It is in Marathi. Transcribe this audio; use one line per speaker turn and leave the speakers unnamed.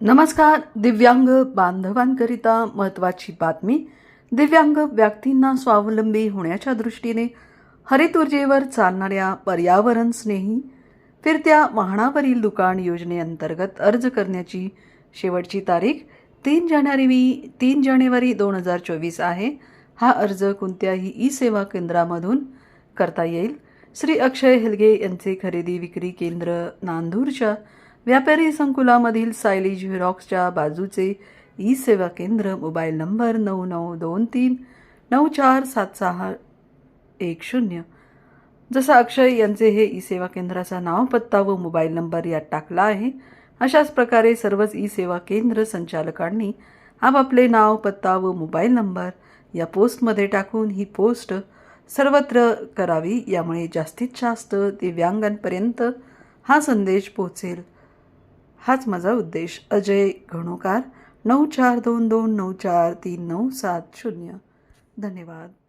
नमस्कार दिव्यांग बांधवांकरिता महत्त्वाची बातमी. दिव्यांग व्यक्तींना स्वावलंबी होण्याच्या दृष्टीने हरित ऊर्जेवर चालणाऱ्या पर्यावरण स्नेही फिरत्या वाहनावरील दुकान योजनेअंतर्गत अर्ज करण्याची शेवटची तारीख तीन जानेवारी तीन जानेवारी दोन हजार चोवीस आहे. हा अर्ज कोणत्याही ई सेवा केंद्रामधून करता येईल. श्री अक्षय हेलगे यांचे खरेदी विक्री केंद्र नांदूरच्या व्यापारी संकुलामधील सायली झेरॉक्सच्या बाजूचे ई सेवा केंद्र मोबाईल नंबर नऊ नऊ दोन तीन नऊ चार सात सहा एक शून्य. जसं अक्षय यांचे हे ई सेवा केंद्राचा नाव पत्ता व मोबाईल नंबर यात टाकला आहे अशाच प्रकारे सर्वच ई सेवा केंद्र संचालकांनी आपापले नाव पत्ता व मोबाईल नंबर या पोस्टमध्ये टाकून ही पोस्ट सर्वत्र करावी यामुळे जास्तीत जास्त दिव्यांगांपर्यंत हा संदेश पोहोचेल. हाच माझा उद्देश. अजय घणोकार. नऊ चार दोन दोन नऊ चार तीन नऊ सात शून्य. धन्यवाद.